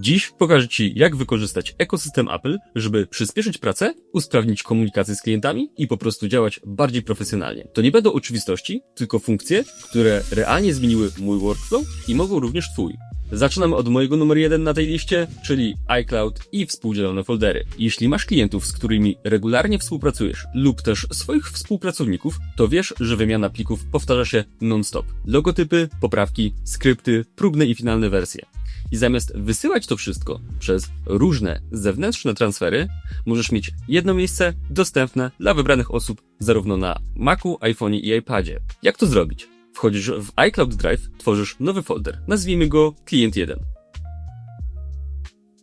Dziś pokażę Ci, jak wykorzystać ekosystem Apple, żeby przyspieszyć pracę, usprawnić komunikację z klientami i po prostu działać bardziej profesjonalnie. To nie będą oczywistości, tylko funkcje, które realnie zmieniły mój workflow i mogą również Twój. Zaczynamy od mojego numer jeden na tej liście, czyli iCloud i współdzielone foldery. Jeśli masz klientów, z którymi regularnie współpracujesz lub też swoich współpracowników, to wiesz, że wymiana plików powtarza się non-stop. Logotypy, poprawki, skrypty, próbne i finalne wersje. I zamiast wysyłać to wszystko przez różne zewnętrzne transfery, możesz mieć jedno miejsce dostępne dla wybranych osób zarówno na Macu, iPhone'ie i iPadzie. Jak to zrobić? Wchodzisz w iCloud Drive, tworzysz nowy folder. Nazwijmy go klient 1.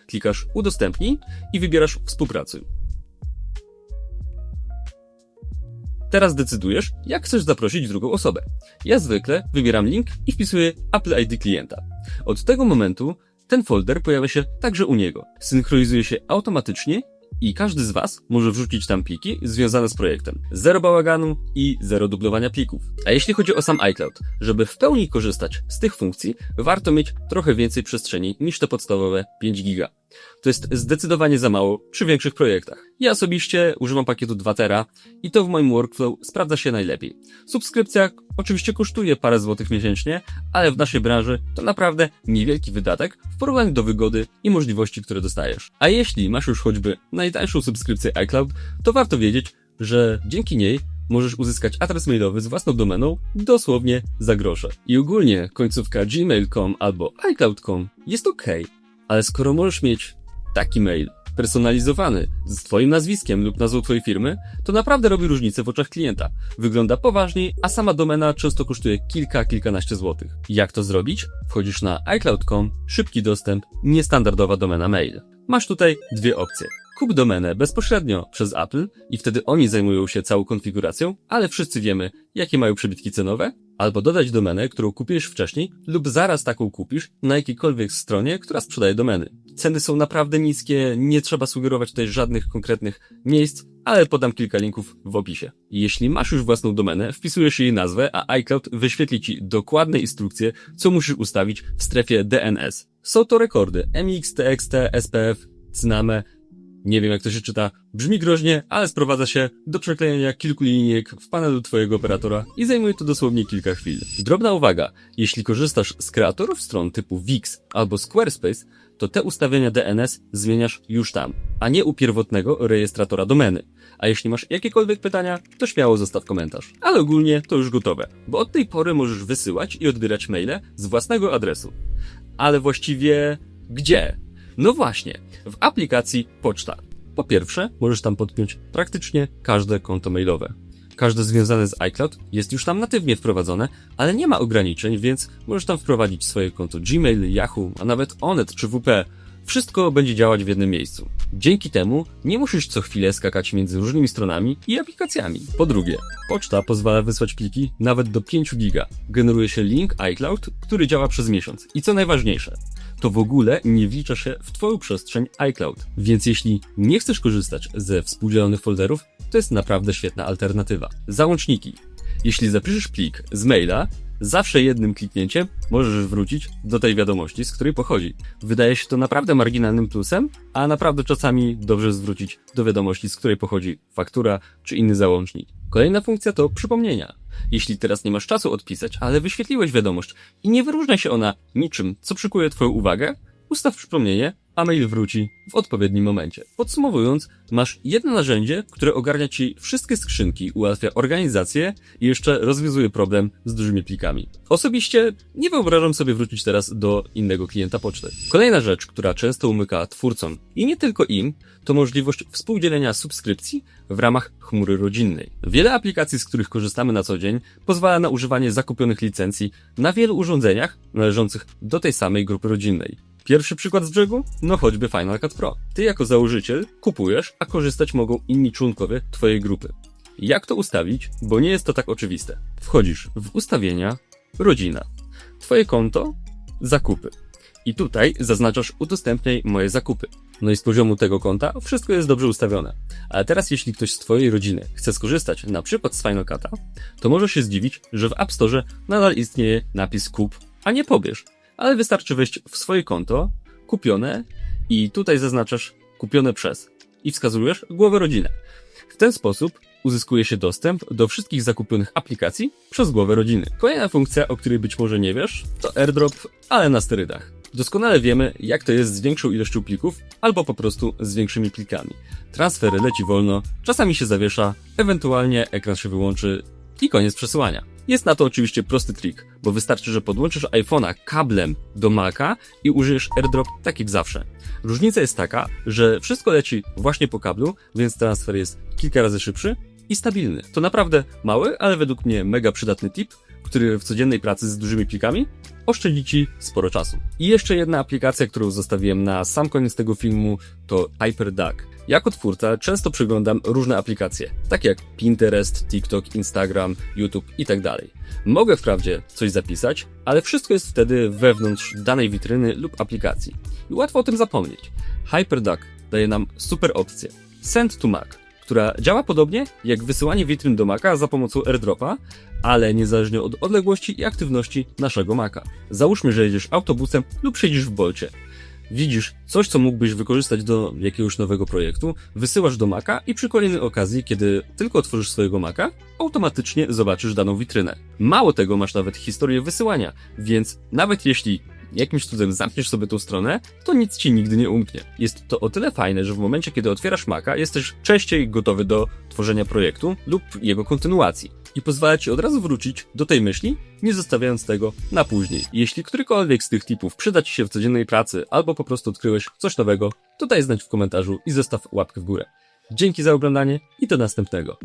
Klikasz udostępnij i wybierasz współpracuj. Teraz decydujesz, jak chcesz zaprosić drugą osobę. Ja zwykle wybieram link i wpisuję Apple ID klienta. Od tego momentu ten folder pojawia się także u niego. Synchronizuje się automatycznie i każdy z Was może wrzucić tam pliki związane z projektem. Zero bałaganu i zero dublowania plików. A jeśli chodzi o sam iCloud, żeby w pełni korzystać z tych funkcji, warto mieć trochę więcej przestrzeni niż te podstawowe 5 giga. To jest zdecydowanie za mało przy większych projektach. Ja osobiście używam pakietu 2 tera i to w moim workflow sprawdza się najlepiej. Subskrypcja oczywiście kosztuje parę złotych miesięcznie, ale w naszej branży to naprawdę niewielki wydatek w porównaniu do wygody i możliwości, które dostajesz. A jeśli masz już choćby najtańszą subskrypcję iCloud, to warto wiedzieć, że dzięki niej możesz uzyskać adres mailowy z własną domeną dosłownie za grosze. I ogólnie końcówka gmail.com albo iCloud.com jest ok, ale skoro możesz mieć taki mail personalizowany z Twoim nazwiskiem lub nazwą Twojej firmy, to naprawdę robi różnicę w oczach klienta. Wygląda poważniej, a sama domena często kosztuje kilka, kilkanaście złotych. Jak to zrobić? Wchodzisz na iCloud.com, szybki dostęp, niestandardowa domena mail. Masz tutaj dwie opcje. Kup domenę bezpośrednio przez Apple i wtedy oni zajmują się całą konfiguracją, ale wszyscy wiemy, jakie mają przebitki cenowe, albo dodać domenę, którą kupiłeś wcześniej lub zaraz taką kupisz na jakiejkolwiek stronie, która sprzedaje domeny. Ceny są naprawdę niskie, nie trzeba sugerować tutaj żadnych konkretnych miejsc, ale podam kilka linków w opisie. Jeśli masz już własną domenę, wpisujesz jej nazwę, a iCloud wyświetli Ci dokładne instrukcje, co musisz ustawić w strefie DNS. Są to rekordy MX, TXT, SPF, Cyname, nie wiem jak to się czyta, brzmi groźnie, ale sprowadza się do przeklejenia kilku linijek w panelu Twojego operatora i zajmuje to dosłownie kilka chwil. Drobna uwaga, jeśli korzystasz z kreatorów stron typu Wix albo Squarespace, to te ustawienia DNS zmieniasz już tam, a nie u pierwotnego rejestratora domeny. A jeśli masz jakiekolwiek pytania, to śmiało zostaw komentarz. Ale ogólnie to już gotowe, bo od tej pory możesz wysyłać i odbierać maile z własnego adresu. Ale właściwie gdzie? No właśnie, w aplikacji Poczta. Po pierwsze, możesz tam podpiąć praktycznie każde konto mailowe. Każde związane z iCloud jest już tam natywnie wprowadzone, ale nie ma ograniczeń, więc możesz tam wprowadzić swoje konto Gmail, Yahoo, a nawet Onet czy WP. Wszystko będzie działać w jednym miejscu. Dzięki temu nie musisz co chwilę skakać między różnymi stronami i aplikacjami. Po drugie, poczta pozwala wysłać pliki nawet do 5 giga. Generuje się link iCloud, który działa przez miesiąc. I co najważniejsze, to w ogóle nie wlicza się w Twoją przestrzeń iCloud. Więc jeśli nie chcesz korzystać ze współdzielonych folderów, to jest naprawdę świetna alternatywa. Załączniki. Jeśli zapiszesz plik z maila, zawsze jednym kliknięciem możesz wrócić do tej wiadomości, z której pochodzi. Wydaje się to naprawdę marginalnym plusem, a naprawdę czasami dobrze zwrócić do wiadomości, z której pochodzi faktura czy inny załącznik. Kolejna funkcja to przypomnienia. Jeśli teraz nie masz czasu odpisać, ale wyświetliłeś wiadomość i nie wyróżnia się ona niczym, co przykuje Twoją uwagę, ustaw przypomnienie, a mail wróci w odpowiednim momencie. Podsumowując, masz jedno narzędzie, które ogarnia Ci wszystkie skrzynki, ułatwia organizację i jeszcze rozwiązuje problem z dużymi plikami. Osobiście nie wyobrażam sobie wrócić teraz do innego klienta poczty. Kolejna rzecz, która często umyka twórcom i nie tylko im, to możliwość współdzielenia subskrypcji w ramach chmury rodzinnej. Wiele aplikacji, z których korzystamy na co dzień, pozwala na używanie zakupionych licencji na wielu urządzeniach należących do tej samej grupy rodzinnej. Pierwszy przykład z brzegu? No choćby Final Cut Pro. Ty jako założyciel kupujesz, a korzystać mogą inni członkowie twojej grupy. Jak to ustawić? Bo nie jest to tak oczywiste. Wchodzisz w ustawienia, rodzina, twoje konto, zakupy. I tutaj zaznaczasz udostępniaj moje zakupy. No i z poziomu tego konta wszystko jest dobrze ustawione. Ale teraz jeśli ktoś z twojej rodziny chce skorzystać na przykład z Final Cut'a, to może się zdziwić, że w App Store nadal istnieje napis kup, a nie pobierz ale wystarczy wejść w swoje konto, kupione i tutaj zaznaczasz kupione przez i wskazujesz głowę rodziny. W ten sposób uzyskuje się dostęp do wszystkich zakupionych aplikacji przez głowę rodziny. Kolejna funkcja, o której być może nie wiesz, to airdrop, ale na sterydach. Doskonale wiemy, jak to jest z większą ilością plików, albo po prostu z większymi plikami. Transfer leci wolno, czasami się zawiesza, ewentualnie ekran się wyłączy i koniec przesyłania. Jest na to oczywiście prosty trik, bo wystarczy, że podłączysz iPhone'a kablem do Maca i użyjesz AirDrop tak jak zawsze. Różnica jest taka, że wszystko leci właśnie po kablu, więc transfer jest kilka razy szybszy i stabilny. To naprawdę mały, ale według mnie mega przydatny tip, który w codziennej pracy z dużymi plikami oszczędzi Ci sporo czasu. I jeszcze jedna aplikacja, którą zostawiłem na sam koniec tego filmu, to HyperDuck. Jako twórca często przeglądam różne aplikacje, takie jak Pinterest, TikTok, Instagram, YouTube itd. Mogę wprawdzie coś zapisać, ale wszystko jest wtedy wewnątrz danej witryny lub aplikacji. I łatwo o tym zapomnieć. HyperDuck daje nam super opcję. Send to Mac, która działa podobnie jak wysyłanie witryn do Maca za pomocą AirDropa, ale niezależnie od odległości i aktywności naszego Maca. Załóżmy, że jedziesz autobusem lub siedzisz w bolcie. Widzisz coś, co mógłbyś wykorzystać do jakiegoś nowego projektu, wysyłasz do Maca i przy kolejnej okazji, kiedy tylko otworzysz swojego Maca, automatycznie zobaczysz daną witrynę. Mało tego, masz nawet historię wysyłania, więc nawet jeśli jakimś cudem zamkniesz sobie tą stronę, to nic ci nigdy nie umknie. Jest to o tyle fajne, że w momencie, kiedy otwierasz Maca, jesteś częściej gotowy do tworzenia projektu lub jego kontynuacji. I pozwala ci od razu wrócić do tej myśli, nie zostawiając tego na później. Jeśli którykolwiek z tych tipów przyda ci się w codziennej pracy, albo po prostu odkryłeś coś nowego, to daj znać w komentarzu i zostaw łapkę w górę. Dzięki za oglądanie i do następnego.